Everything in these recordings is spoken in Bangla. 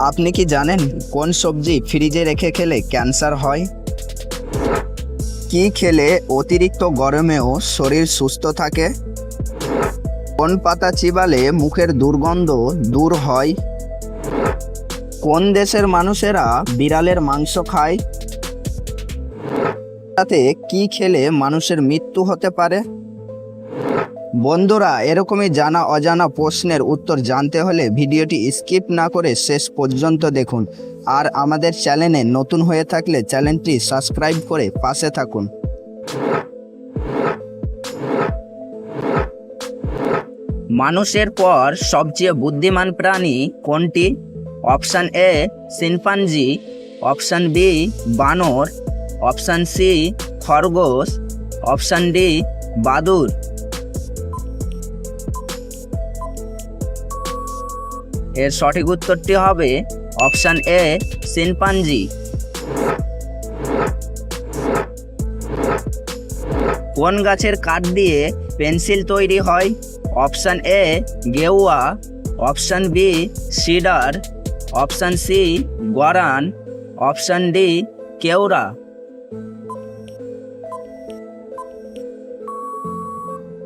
আপনি কি জানেন কোন সবজি ফ্রিজে রেখে খেলে ক্যান্সার হয়? কি খেলে অতিরিক্ত গরমেও শরীর সুস্থ থাকে? কোন পাতা চিবালে মুখের দুর্গন্ধ দূর হয়? কোন দেশের মানুষেরা বিড়ালের মাংস খায়? তাতে কি খেলে মানুষের মৃত্যু হতে পারে? বন্ধুরা, এরকমই জানা অজানা প্রশ্নের উত্তর জানতে হলে ভিডিওটি স্কিপ না করে শেষ পর্যন্ত দেখুন। আর আমাদের চ্যানেলে নতুন হয়ে থাকলে চ্যানেলটি সাবস্ক্রাইব করে পাশে থাকুন। মানুষের পর সবচেয়ে বুদ্ধিমান প্রাণী কোনটি? Option A chimpanzee option B, বানর, অপশান সি, খরগোশ, অপশান ডি, বাদুর। এর সঠিক উত্তরটি হবে অপশান এ সিনপাঞ্জি কোন গাছের কাঠ দিয়ে পেন্সিল তৈরি হয়? Option A গেওয়া option B, cedar. Option C, গরান। Option D, কেওড়া।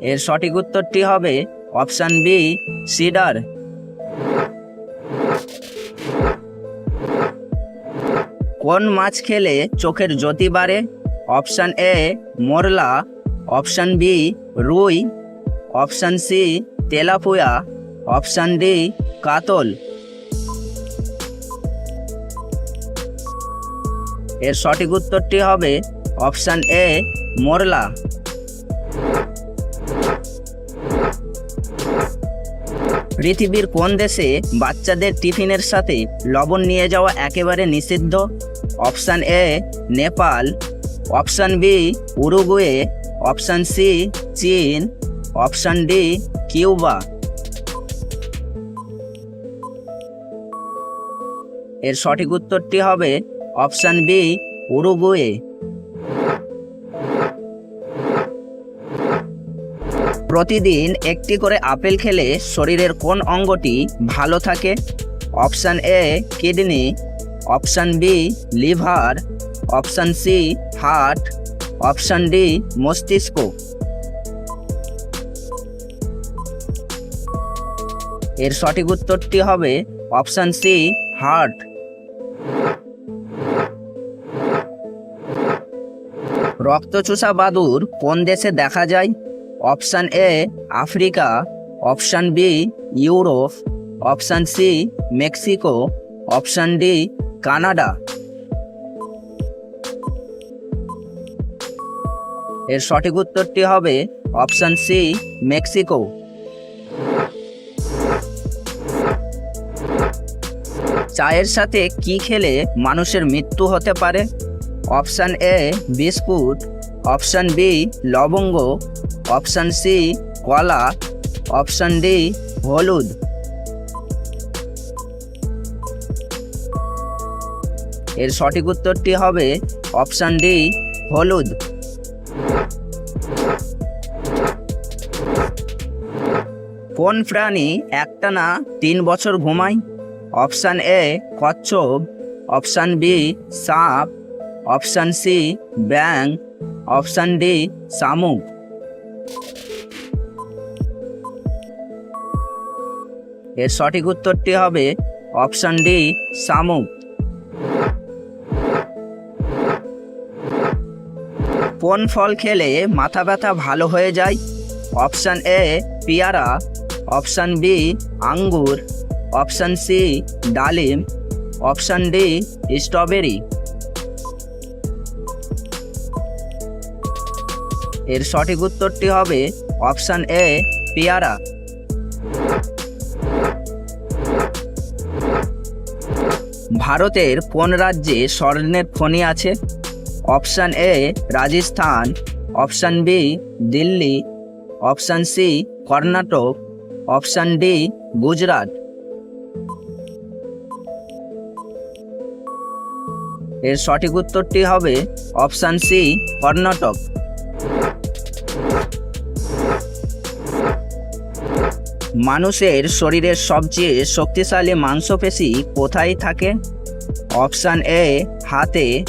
এর সঠিক উত্তরটি হবে অপশান বি, সিডার। কোন মাছ খেলে চোখের জ্যোতি বাড়ে? অপশান এ, মোরলা। অপশান বি, রুই। অপশান সি, তেলাপুয়া। অপশান ডি, কাতল। এর সঠিক উত্তরটি হবে অপশান এ, মোরলা। পৃথিবীর কোন দেশে বাচ্চাদের টিফিনের সাথে লবণ নিয়ে যাওয়া একেবারে নিষিদ্ধ? Option A, Nepal. Option B, Uruguay. Option C, চীন। Option D, Cuba. এর সঠিক উত্তরটি হবে অপশান বি, উরুগুয়ে। প্রতিদিন একটি করে আপেল খেলে শরীরের কোন অঙ্গটি ভালো থাকে? Option A kidney. Option B liver. Option C heart. Option D মস্তিষ্ক। এর সঠিক উত্তরটি হবে অপশান সি হার্ট। রক্তচোষা বাদুর কোন দেশে দেখা যায়? Option A Africa, option B Europe, option C Mexico, option D Canada. এর সঠিক উত্তরটি হবে অপশান সি মেক্সিকো। চায়ের সাথে কি খেলে মানুষের মৃত্যু হতে পারে? Option A biscuit, option B লবঙ্গ অপশান সি, কলা। অপশান ডি, হলুদ। এর সঠিক উত্তরটি হবে অপশান ডি, হলুদ। কোন প্রাণী একটানা তিন বছর ঘুমায়? অপশান এ, কচ্ছপ। অপশান বি, সাপ। অপশান সি ব্যাং অপশান ডি, শামুক। এর সঠিক উত্তরটি হবে অপশন ডি শামুক কোন ফল খেলে মাথা ব্যথা ভালো হয়ে যায়? অপশান এ, পিয়ারা। অপশান বি, আঙ্গুর। অপশান সি, ডালিম। Option D, strawberry. এর সঠিক উত্তরটি হবে অপশান এ, পেয়ারা। ভারতের কোন রাজ্যে স্বর্ণের খনি আছে? Option A, Rajasthan. Option B, Delhi. Option C, Karnataka. Option D, Gujarat. এর সঠিক উত্তরটি হবে অপশান সি, কর্ণাটক। মানুষের শরীরের সবচেয়ে শক্তিশালী মাংসপেশি কোথায় থাকে? অপশান এ, হাতে।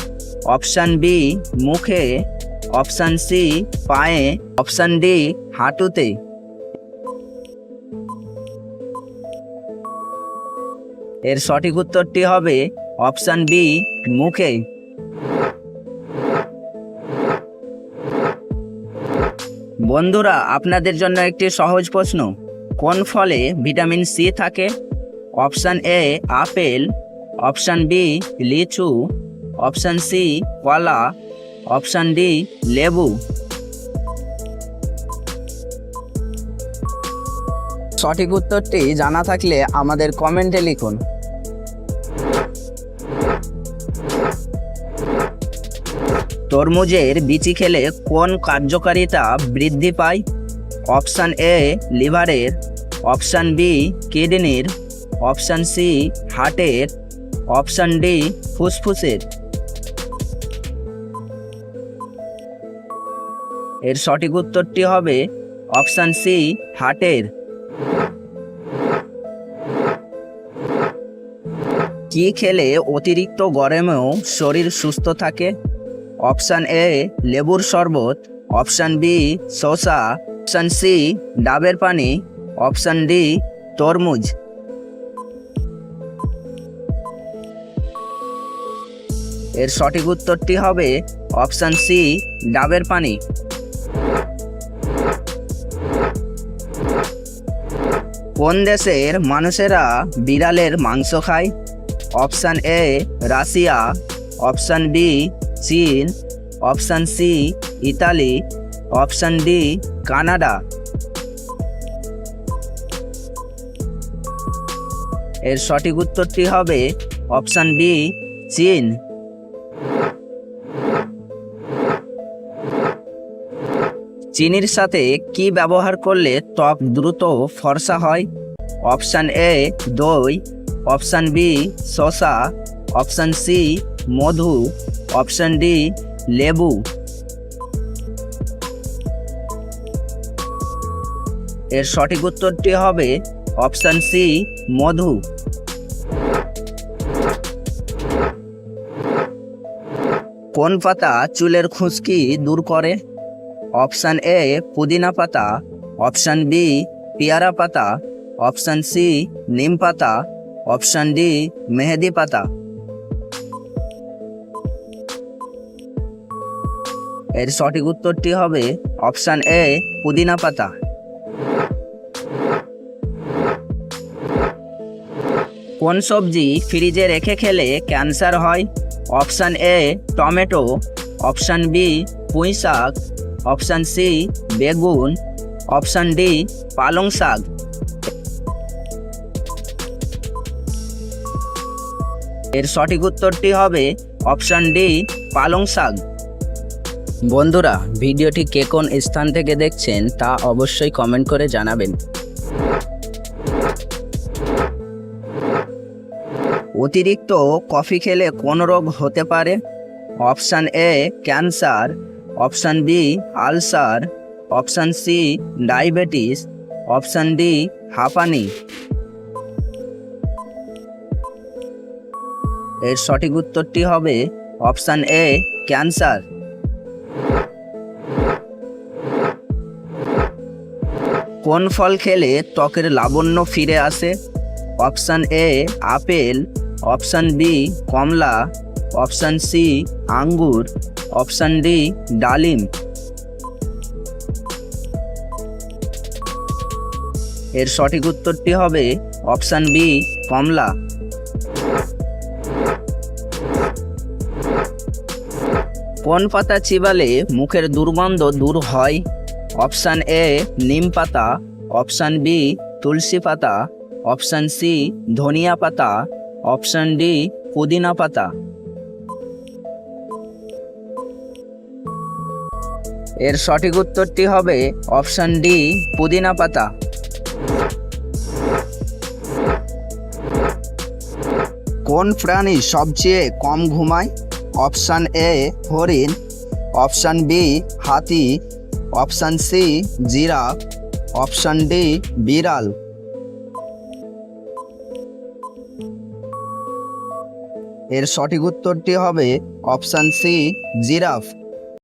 অপশান বি, মুখে। অপশান সি, পায়ে। অপশান ডি, হাঁটুতে। এর সঠিক উত্তরটি হবে অপশান বি, মুখে। বন্ধুরা, আপনাদের জন্য একটি সহজ প্রশ্ন। কোন ফলে ভিটামিন সি থাকে? Option A, apple. Option B, লিচু। অপশান সি, কলা। অপশান ডি, লেবু। সঠিক উত্তরটি জানা থাকলে আমাদের কমেন্টে লিখুন। তরমুজের বিচি খেলে কোন কার্যকারিতা বৃদ্ধি পায়? অপশান এ, লিভারের। অপশান বি, কিডনির। অপশান সি হার্টের অপশান ডি, ফুসফুসের। এর সঠিক উত্তরটি হবে অপশান সি হার্টের কি খেলে অতিরিক্ত গরমেও শরীর সুস্থ থাকে? অপশান এ, লেবুর শরবত। অপশান বি, শসা। অপশান সি, ডাবের পানি। অপশান ডি, তরমুজ। এর সঠিক উত্তরটি হবে অপশান সি, ডাবের পানি। কোন দেশের মানুষেরা বিড়ালের মাংস খায়? Option A, Russia. Option B চীন। Option C, Italy. Option D, Canada. এর সঠিক উত্তরটি হবে অপশান বি, চীন। চিনির সাথে কি ব্যবহার করলে ত্বক দ্রুত ফর্সা হয়? অপশান এ, দই। অপশান বি, শসা। অপশান সি, মধু। অপশান ডি, লেবু। এর সঠিক উত্তরটি হবে অপশান সি, মধু। কোন পাতা চুলের খুশকি দূর করে? অপশান এ, পুদিনা পাতা। অপশান বি, পেয়ারা পাতা। অপশান সি, নিম পাতা। অপশান ডি, মেহেদি পাতা। এর সঠিক উত্তরটি হবে অপশান এ, পুদিনা পাতা। কোন সবজি ফ্রিজে রেখে খেলে ক্যান্সার হয়? Option A, tomato. Option B, পুঁই শাক। অপশান সি, বেগুন। অপশান ডি, পালং শাক। এর সঠিক উত্তরটি হবে অপশান ডি, পালং শাক। বন্ধুরা, ভিডিওটি কে কোন স্থান থেকে দেখছেন তা অবশ্যই কমেন্ট করে জানাবেন। অতিরিক্ত কফি খেলে কোন রোগ হতে পারে? Option A, cancer. Option B, ulcer. Option C, diabetes. Option D, হাঁপানি। এর সঠিক উত্তরটি হবে অপশান এ, ক্যান্সার। কোন ফল খেলে ত্বকের লাবণ্য ফিরে আসে? Option A, apple. Option B Kamala, option C আঙ্গুর, অপশান ডি ডালিম। এর সঠিক উত্তরটি হবে অপশান বি কমলা। কোন পাতা চিবালে মুখের দুর্গন্ধ দূর হয়? অপশান এ নিম পাতা, অপশান বি তুলসী পাতা, অপশান সি ধনিয়া পাতা অপশান ডি, পুদিনা পাতা। এর সঠিক উত্তরটি হবে অপশান ডি, পুদিনা পাতা। কোন প্রাণী সবচেয়ে কম ঘুমায়? অপশান এ, হরিণ। অপশান বি, হাতি। Option C, giraffe. Option D, বিড়াল। এর সঠিক উত্তরটি হবে অপশান সি জিরাফ।